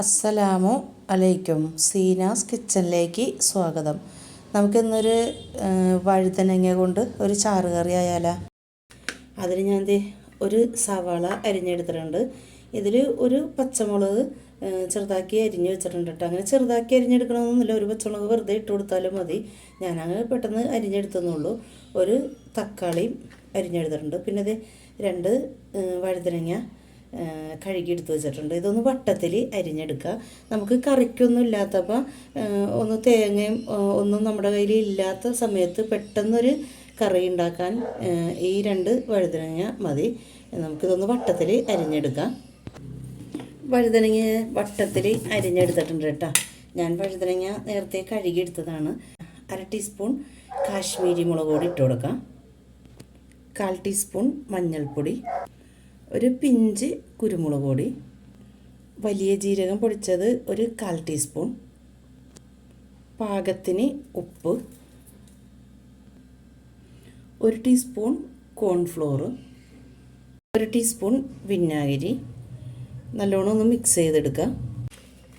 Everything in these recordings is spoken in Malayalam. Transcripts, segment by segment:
അസ്സലാമു അലൈക്കും. സീനാസ് കിച്ചണിലേക്ക് സ്വാഗതം. നമുക്കിന്നൊരു വഴുതനങ്ങ കൊണ്ട് ഒരു ചാറ് കറി ആയാലോ. അതിന് ഞാൻ ഒരു സവാള അരിഞ്ഞെടുത്തിട്ടുണ്ട്. ഇതിൽ ഒരു പച്ചമുളക് ചെറുതാക്കി അരിഞ്ഞ് വെച്ചിട്ടുണ്ട് കേട്ടോ അങ്ങനെ ചെറുതാക്കി അരിഞ്ഞെടുക്കണമെന്നൊന്നുമില്ല ഒരു പച്ചമുളക് വെറുതെ ഇട്ട് കൊടുത്താലും മതി. ഞാനങ്ങ് പെട്ടെന്ന് അരിഞ്ഞെടുത്തെന്നുള്ളൂ. ഒരു തക്കാളിയും അരിഞ്ഞെടുത്തിട്ടുണ്ട്. പിന്നെ ഇത് രണ്ട് വഴുതനങ്ങ ആ, കഴുകി എടുത്ത് വെച്ചിട്ടുണ്ട്. ഇതൊന്ന് വട്ടത്തിൽ അരിഞ്ഞെടുക്കുക. നമുക്ക് കറിക്കൊന്നും ഇല്ലാത്തപ്പോൾ ഒന്ന് തേങ്ങയും ഒന്നും നമ്മുടെ കയ്യിൽ ഇല്ലാത്ത സമയത്ത് പെട്ടെന്നൊരു കറി ഉണ്ടാക്കാൻ ഈ രണ്ട് വഴുതനങ്ങ മതി. നമുക്കിതൊന്ന് വട്ടത്തിൽ അരിഞ്ഞെടുക്കാം. വഴുതനങ്ങ വട്ടത്തിൽ അരിഞ്ഞെടുത്തിട്ടുണ്ട് കേട്ടോ. ഞാൻ വഴുതനങ്ങ നേരത്തെ കഴുകിയെടുത്തതാണ്. അര ടീസ്പൂൺ കാശ്മീരി മുളക് പൊടി ഇട്ട് കൊടുക്കാം. കാൽ ടീസ്പൂൺ മഞ്ഞൾപ്പൊടി. ഒരു പിഞ്ച് കുരുമുളക് പൊടി വലിയ ജീരകം പൊടിച്ചത് ഒരു കാൽ ടീസ്പൂൺ പാകത്തിന് ഉപ്പ് ഒരു ടീസ്പൂൺ കോൺഫ്ലോർ ഒരു ടീസ്പൂൺ വിനാഗിരി. നല്ലോണം ഒന്ന് മിക്സ് ചെയ്തെടുക്കുക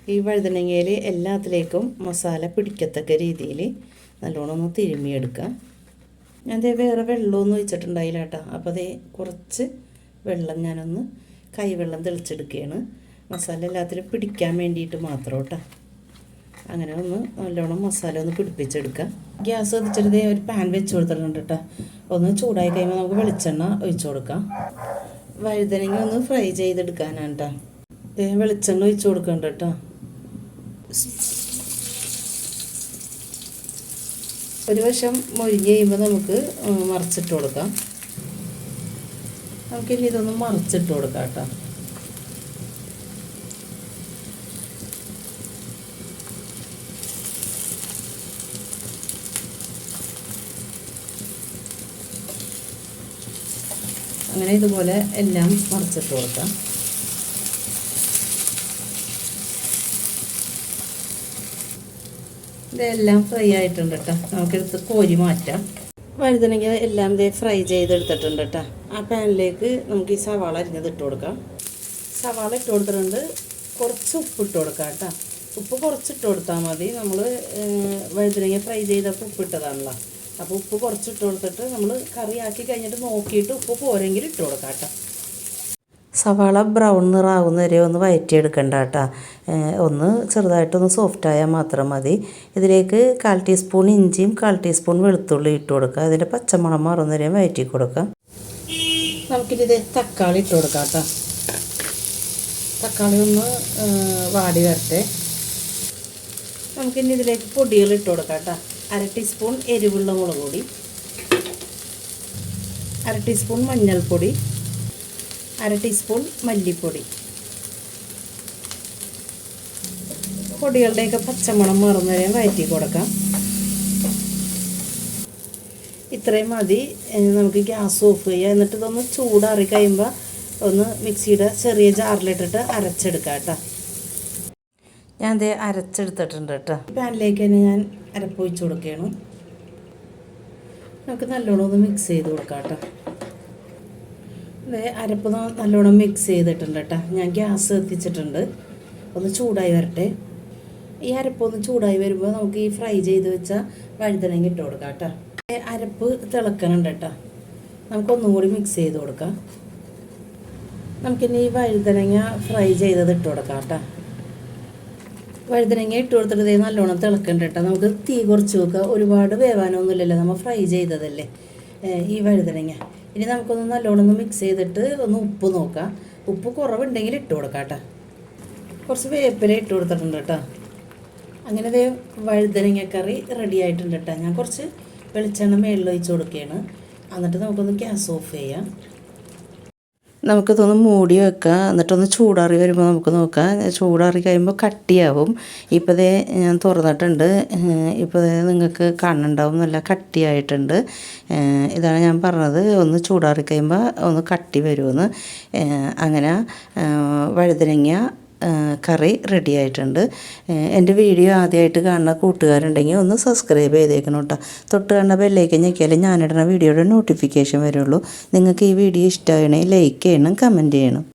ഈ വഴുതനങ്ങയിൽ എല്ലാത്തിലേക്കും മസാല പിടിക്കത്തക്ക രീതിയിൽ നല്ലോണം ഒന്ന് തിരുമ്മിയെടുക്കുക ഞാൻ വേറെ വെള്ളമൊന്നും ഒഴിച്ചിട്ടുണ്ടായില്ല കേട്ടോ അപ്പോൾ അതേ കുറച്ച് വെള്ളം ഞാനൊന്ന് കൈവെള്ളം തെളിച്ചെടുക്കുകയാണ് മസാല എല്ലാത്തിലും പിടിക്കാൻ വേണ്ടിയിട്ട് മാത്രം കേട്ടോ. അങ്ങനെ ഒന്ന് നല്ലോണം മസാല ഒന്ന് പിടിപ്പിച്ചെടുക്കാം. ഗ്യാസ് കത്തിച്ചിട്ട് ഒരു പാൻ വെച്ച് കൊടുത്തിട്ടുണ്ട് കേട്ടോ. ഒന്ന് ചൂടായി കഴിയുമ്പോൾ നമുക്ക് വെളിച്ചെണ്ണ ഒഴിച്ചു കൊടുക്കാം. വഴുതനങ്ങ ഒന്ന് ഫ്രൈ ചെയ്തെടുക്കാനാണ് കേട്ടോ വെളിച്ചെണ്ണ ഒഴിച്ചു കൊടുക്കണ്ട കേട്ടോ. ഒരു വശം മൊരിഞ്ഞ് കഴിയുമ്പോൾ നമുക്ക് മറിച്ചിട്ട് കൊടുക്കാം. നമുക്കിനി ഇതൊന്ന് മറിച്ചിട്ട് കൊടുക്കാം കേട്ടോ. അങ്ങനെ ഇതുപോലെ എല്ലാം മറിച്ചിട്ട് കൊടുക്കാം. ഇതെല്ലാം ഫ്രൈ ആയിട്ടുണ്ട് കേട്ടോ. നമുക്കെടുത്ത് കോരി മാറ്റാം. വഴുതനങ്ങ എല്ലാം ഇതേ ഫ്രൈ ചെയ്തെടുത്തിട്ടുണ്ട് കേട്ടോ ആ പാനിലേക്ക് നമുക്ക് ഈ സവാള അരിഞ്ഞത് ഇട്ട് കൊടുക്കാം. സവാള ഇട്ട് കൊടുത്തിട്ടുണ്ട്. കുറച്ച് ഉപ്പ് ഇട്ട് കൊടുക്കാം കേട്ടോ ഉപ്പ് കുറച്ചിട്ട് കൊടുത്താൽ മതി. നമ്മൾ വഴുതനങ്ങ ഫ്രൈ ചെയ്തപ്പോൾ ഉപ്പ് ഇട്ടതാണല്ലോ. അപ്പോൾ ഉപ്പ് കുറച്ച് കുറച്ചിട്ട് കൊടുത്തിട്ട് നമ്മൾ കറി ആക്കി കഴിഞ്ഞിട്ട് നോക്കിയിട്ട് ഉപ്പ് പോരെങ്കിൽ ഇട്ട് കൊടുക്കാം കേട്ടോ സവാള ബ്രൗൺ നിറാവുന്ന വരെ ഒന്ന് വയറ്റിയെടുക്കണ്ട കേട്ടോ ഒന്ന് ചെറുതായിട്ടൊന്ന് സോഫ്റ്റായാൽ മാത്രം മതി. ഇതിലേക്ക് കാൽ ടീസ്പൂൺ ഇഞ്ചിയും കാൽ ടീസ്പൂൺ വെളുത്തുള്ളി ഇട്ട് കൊടുക്കുക. അതിന്റെ പച്ചമണം മാറുന്ന വരെയും വയറ്റി കൊടുക്കാം നമുക്കിത് തക്കാളി ഇട്ട് കൊടുക്കാം കേട്ടോ തക്കാളി ഒന്ന് വാടി വരട്ടെ. നമുക്കിനി ഇതിലേക്ക് പൊടികൾ ഇട്ട് കൊടുക്കാം കേട്ടോ അര ടീസ്പൂൺ എരിവുള്ള മുളക് പൊടി. അര ടീസ്പൂൺ മഞ്ഞൾപ്പൊടി. അര ടീസ്പൂൺ മല്ലിപ്പൊടി. പൊടികളുടെയൊക്കെ പച്ചമണം മാറുന്ന വരെ വയറ്റി കൊടുക്കാം. ഇത്രയും മതി. നമുക്ക് ഗ്യാസ് ഓഫ് ചെയ്യുക എന്നിട്ട് ഇതൊന്ന് ചൂടാറി കഴിയുമ്പോൾ ഒന്ന് മിക്സിയുടെ ചെറിയ ജാറിലിട്ടിട്ട് അരച്ചെടുക്കാം കേട്ടോ. ഞാൻ ഇത് അരച്ചെടുത്തിട്ടുണ്ട് കേട്ടോ. പാനിലേക്ക് തന്നെ ഞാൻ അരപ്പൊഴിച്ച് കൊടുക്കുകയാണ്. നമുക്ക് നല്ലോണം ഒന്ന് മിക്സ് ചെയ്ത് കൊടുക്കാം കേട്ടോ. അരപ്പ് നല്ലോണം മിക്സ് ചെയ്തിട്ടുണ്ട് കേട്ടോ. ഞാൻ ഗ്യാസ് എത്തിച്ചിട്ടുണ്ട്. ഒന്ന് ചൂടായി വരട്ടെ. ഈ അരപ്പ് ഒന്ന് ചൂടായി വരുമ്പോൾ നമുക്ക് ഈ ഫ്രൈ ചെയ്ത് വെച്ച വഴുതനങ്ങ ഇട്ട് കൊടുക്കാം കേട്ടോ. അരപ്പ് തിളക്കണുണ്ട് കേട്ടോ. നമുക്കൊന്നും കൂടി മിക്സ് ചെയ്ത് കൊടുക്കാം. നമുക്കിനി ഈ വഴുതനങ്ങ ഫ്രൈ ചെയ്തത് ഇട്ട് കൊടുക്കാം കേട്ടോ. വഴുതനങ്ങ ഇട്ട് കൊടുത്തിട്ട് നല്ലോണം തിളക്കണ്ട കേട്ടോ. നമുക്ക് തീ കുറച്ച് വെക്കുക ഒരുപാട് വേവാനൊന്നുമില്ലല്ലോ. നമ്മൾ ഫ്രൈ ചെയ്തതല്ലേ? ഈ വഴുതനങ്ങ. ഇനി നമുക്കൊന്ന് നല്ലോണം മിക്സ് ചെയ്തിട്ട് ഒന്ന് ഉപ്പ് നോക്കാം. ഉപ്പ് കുറവുണ്ടെങ്കിൽ ഇട്ട് കൊടുക്കാം കേട്ടോ കുറച്ച് വേപ്പില ഇട്ട് കൊടുത്തിട്ടുണ്ട് കേട്ടോ അങ്ങനെ ഇതേ വഴുതനങ്ങ കറി റെഡി ആയിട്ടുണ്ട് കേട്ടോ ഞാൻ കുറച്ച് വെളിച്ചെണ്ണ മേളിൽ ഒഴിച്ച് കൊടുക്കുകയാണ്. എന്നിട്ട് നമുക്കൊന്ന് ഗ്യാസ് ഓഫ് ചെയ്യാം. നമുക്കിതൊന്ന് മൂടി വെക്കാം എന്നിട്ടൊന്ന് ചൂടാറി വരുമ്പോൾ നമുക്ക് നോക്കാം. ചൂടാറി കഴിയുമ്പോൾ കട്ടിയാവും. ഇപ്പോൾ ഇതേ ഞാൻ തുറന്നിട്ടുണ്ട്. ഇപ്പോൾ ഇതേ നിങ്ങൾക്ക് കാണുന്നുണ്ടാവും. നല്ല കട്ടിയായിട്ടുണ്ട്. ഇതാണ് ഞാൻ പറഞ്ഞത്. ഒന്ന് ചൂടാറി കഴിയുമ്പോൾ ഒന്ന് കട്ടി വരുമെന്ന്. അങ്ങനെ വഴുതനങ്ങ കറി റെഡി ആയിട്ടുണ്ട്. എന്റെ വീഡിയോ ആദ്യമായിട്ട് കാണുന്ന കൂട്ടുകാരുണ്ടെങ്കിൽ ഒന്ന് സബ്സ്ക്രൈബ് ചെയ്തേക്കണം കേട്ടോ. തൊട്ട് കാണുന്ന ബെല്ലേക്ക് ഞെക്കിയാലേ ഞാനിടുന്ന വീഡിയോയുടെ നോട്ടിഫിക്കേഷൻ വരുള്ളൂ. നിങ്ങൾക്ക് ഈ വീഡിയോ ഇഷ്ടമാകണമെങ്കിൽ ലൈക്ക് ചെയ്യണം കമന്റ് ചെയ്യണം.